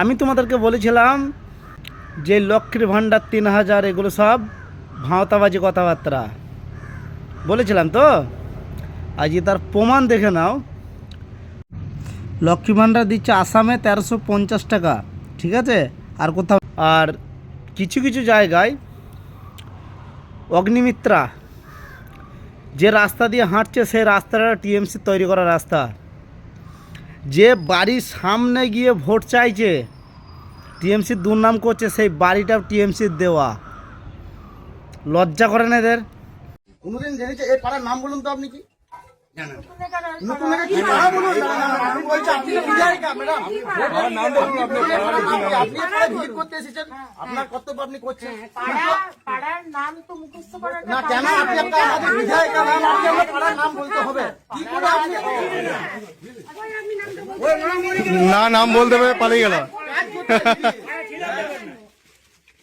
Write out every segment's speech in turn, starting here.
আমি তোমাদেরকে বলেছিলাম যে লক্ষ্মীর ভাণ্ডার তিন হাজার, এগুলো সব ভাঁওতাবাজি কথাবার্তা। বলেছিলাম তো? আজকে তার প্রমাণ দেখে নাও। লক্ষ্মী ভাণ্ডার দিচ্ছে আসামে তেরোশো পঞ্চাশ টাকা, ঠিক আছে? আর কোথাও আর কিছু কিছু জায়গায় অগ্নিমিত্রা যে রাস্তা দিয়ে হাঁটছে, সেই রাস্তাটা টিএমসি তৈরি করা রাস্তা। যে বাড়ির সামনে গিয়ে ভোট চাইছে টিএমসির দুর্নাম করছে সেই বাড়িটাও টিএমসির দেওয়া। লজ্জা করেন এদের? কোনোদিন জেনেছে? এই পাড়ার নাম বলুন তো আপনি কি? না, আপনার কর্তব্য আপনি করছেন। নাম তো মুখস্থ কেন? আপনি একটা বিধায়িকা নাম আপনি আমার পাড়ার নাম বলতে হবে। কি করে আপনি না নাম বলতে হবে পালিয়ে গেল।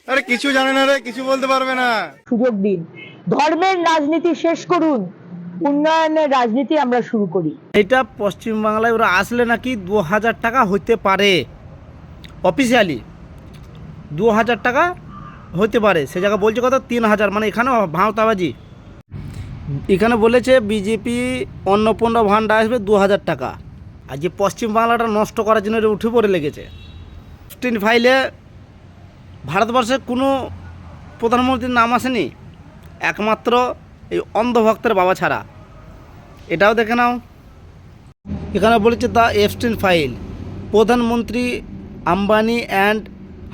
আরে কিছু জানে না রে কিছু বলতে পারবে না। সুযোগ দিন। ধর্মের রাজনীতি শেষ করুন। উন্নয়নের রাজনীতি আমরা শুরু করি। এটা পশ্চিমবাংলায় ওরা আসলে নাকি দু হাজার টাকা হতে পারে। অফিসিয়ালি দু হাজার টাকা হতে পারে। সে জায়গা বলছে কত? তিন হাজার মানে এখানে ভাঁওতাবাজি। এখানে বলেছে বিজেপি অন্নপূর্ণা ভান্ডার আসবে দু হাজার টাকা। আর যে পশ্চিমবাংলাটা নষ্ট করার জন্য এটা উঠে পড়ে লেগেছে। স্টিন ফাইলে ভারতবর্ষে কোনো প্রধানমন্ত্রীর নাম আসেনি, একমাত্র এই অন্ধভক্তের বাবা ছাড়া। এটাও দেখে নাও। এখানে বলেছে দ্য এফস্টিন ফাইল, প্রধানমন্ত্রী Ambani and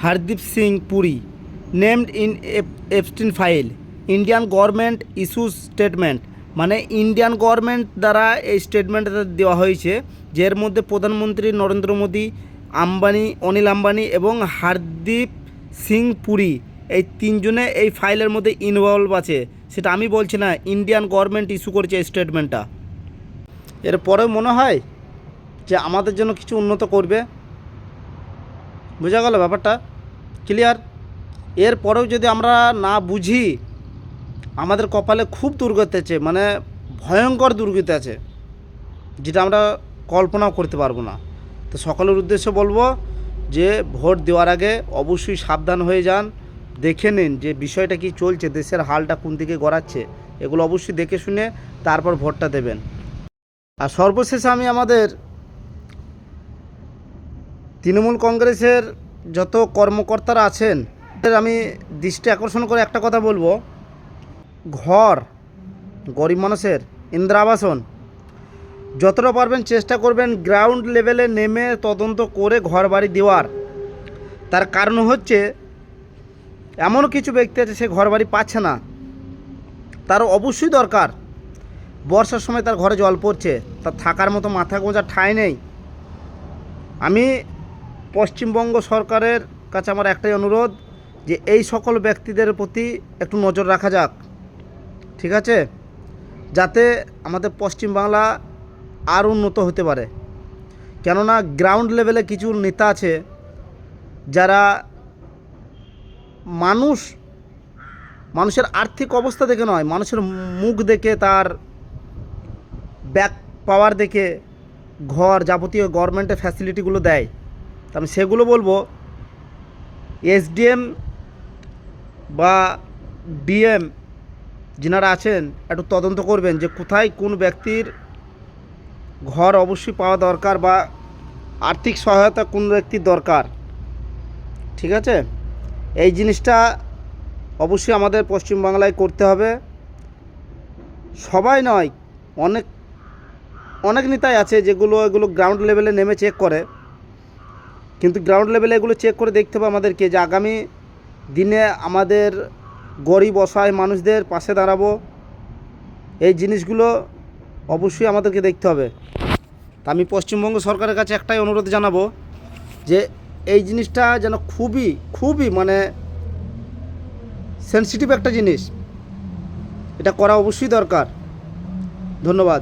Hardeep Singh Puri, named in Epstein file, Indian government issues statement মানে ইন্ডিয়ান গভর্নমেন্ট দ্বারা এই স্টেটমেন্টটা দেওয়া হয়েছে। যে এর মধ্যে প্রধানমন্ত্রী নরেন্দ্র মোদী, আম্বানি, অনিল আম্বানি এবং হারদীপ সিং পুরী, এই তিনজনে এই ফাইলের মধ্যে ইনভলভ আছে। সেটা আমি বলছি না ইন্ডিয়ান গভর্নমেন্ট ইস্যু করেছে এই স্টেটমেন্টটা এরপরে মনে হয় যে আমাদের জন্য কিছু উন্নত করবে। বোঝা গেল ব্যাপারটা? ক্লিয়ার এরপরেও যদি আমরা না বুঝি, আমাদের কপালে খুব দুর্গতি আছে মানে ভয়ঙ্কর দুর্গতি আছে, যেটা আমরা কল্পনাও করতে পারব না। তো সকলের উদ্দেশ্যে বলব যে ভোট দেওয়ার আগে অবশ্যই সাবধান হয়ে যান, দেখে নিন যে বিষয়টা কি চলছে, দেশের হালটা কোন দিকে গড়াচ্ছে, এগুলো অবশ্যই দেখে শুনে তারপর ভোটটা দেবেন। আর সর্বশেষে আমি আমাদের তৃণমূল কংগ্রেসের যত কর্মকর্তারা আছেন আমি দৃষ্টি আকর্ষণ করে একটা কথা বলব। ঘর, গরিব মানুষের, ইন্দ্রাবাসন যতটা পারবেন চেষ্টা করবেন গ্রাউন্ড লেভেলে নেমে তদন্ত করে ঘর বাড়ি দেওয়ার। তার কারণ হচ্ছে, এমন কিছু ব্যক্তি আছে সে ঘর বাড়ি পাচ্ছে না। তার অবশ্যই দরকার। বর্ষার সময় তার ঘরে জল পড়ছে, তার থাকার মতো মাথা গোঁজার ঠাঁই নেই। আমি পশ্চিমবঙ্গ সরকারের কাছে আমার একটাই অনুরোধ যে এই সকল ব্যক্তিদের প্রতি একটু নজর রাখা যাক। ঠিক আছে? যাতে আমাদের পশ্চিমবাংলা আর উন্নত হতে পারে। কেননা গ্রাউন্ড লেভেলে কিছু নেতা আছে, যারা মানুষ, মানুষের আর্থিক অবস্থা দেখে নয়, মানুষের মুখ দেখে, তার ব্যাক পাওয়ার দেখে ঘর যাবতীয় গভর্নমেন্টের ফ্যাসিলিটিগুলো দেয়। তা আমি সেগুলো বলব। এসডিএম বা ডিএম যিনারা আছেন, একটু তদন্ত করবেন যে কোথায় কোন ব্যক্তির ঘর অবশ্যই পাওয়া দরকার বা আর্থিক সহায়তা কোন ব্যক্তির দরকার। ঠিক আছে? এই জিনিসটা অবশ্যই আমাদের পশ্চিমবাংলায় করতে হবে। সবাই নয়, অনেক অনেক নেতাই আছে যেগুলো এগুলো গ্রাউন্ড লেভেলে নেমে চেক করে। কিন্তু গ্রাউন্ড লেভেলে এগুলো চেক করে দেখতে হবে আমাদেরকে যে আগামী দিনে আমাদের গরিব, অসহায় মানুষদের পাশে দাঁড়াবো। এই জিনিসগুলো অবশ্যই আমাদেরকে দেখতে হবে। তা আমি পশ্চিমবঙ্গ সরকারের কাছে একটাই অনুরোধ জানাব যে, এই জিনিসটা যেন খুবই খুবই মানে সেন্সিটিভ একটা জিনিস। এটা করা অবশ্যই দরকার। ধন্যবাদ।